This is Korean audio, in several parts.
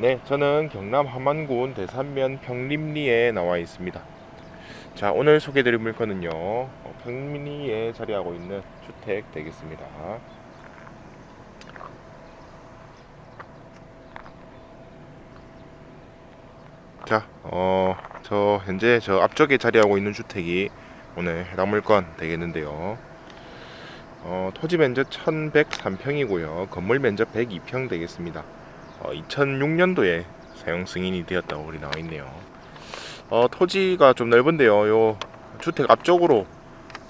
네, 저는 경남 함안군 대산면 평림리에 나와 있습니다. 자, 오늘 소개드릴 물건은요. 어, 평림리에 자리하고 있는 주택 되겠습니다. 자, 어, 저 현재 저 앞쪽에 자리하고 있는 주택이 오늘 해당 물건 되겠는데요. 어, 토지 면적 1103평이고요. 건물 면적 102평 되겠습니다. 어, 2006년도에 사용 승인이 되었다고 우리 나와 있네요. 어, 토지가 좀 넓은데요. 요 주택 앞쪽으로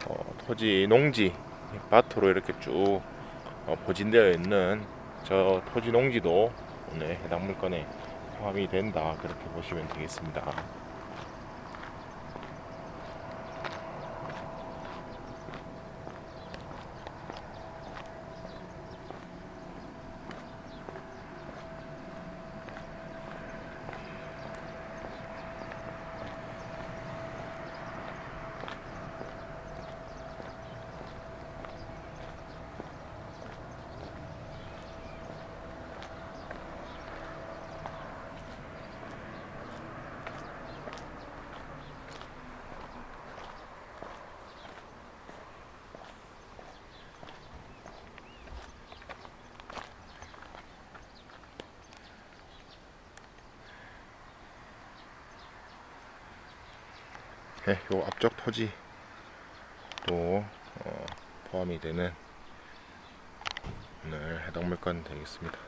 어, 토지 농지 밭으로 이렇게 쭉 어, 포진되어 있는 저 토지 농지도 오늘 해당 물건에 포함이 된다 그렇게 보시면 되겠습니다. 네, 요 앞쪽 토지 또 어, 포함이 되는 오늘 해당 물건 되겠습니다.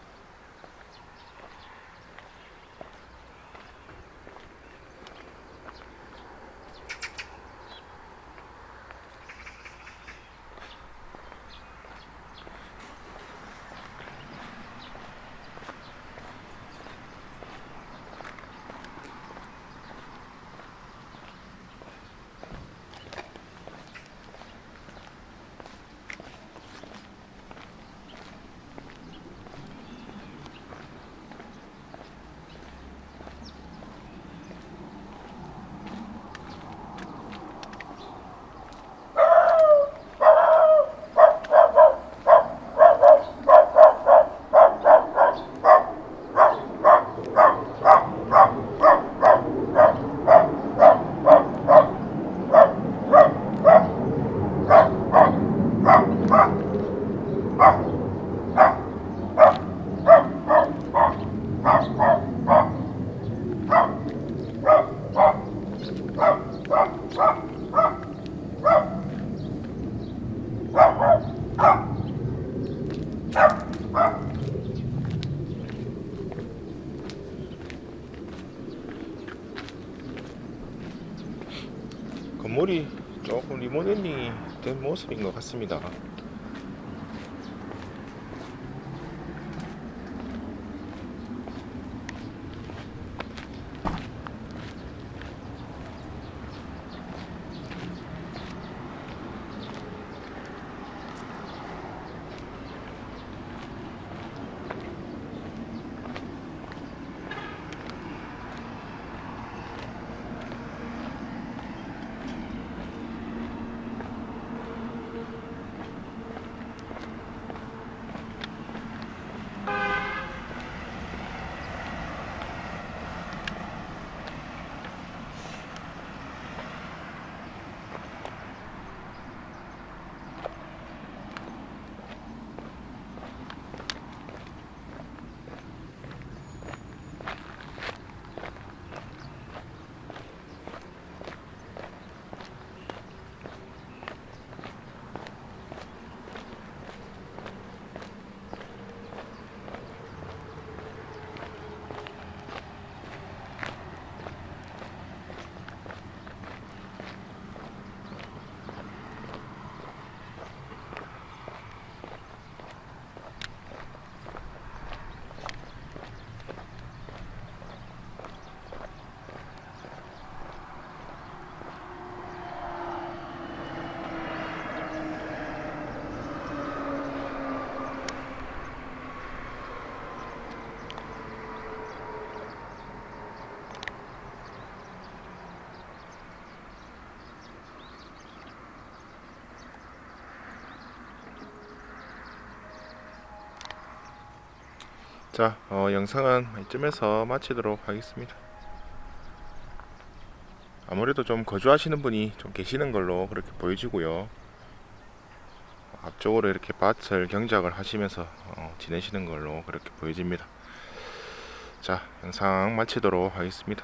조금 리모델링이 된 모습인 것 같습니다. 자, 어, 영상은 이쯤에서 마치도록 하겠습니다. 아무래도 좀 거주하시는 분이 좀 계시는 걸로 그렇게 보여지고요. 앞쪽으로 이렇게 밭을 경작을 하시면서 어, 지내시는 걸로 그렇게 보여집니다. 자, 영상 마치도록 하겠습니다.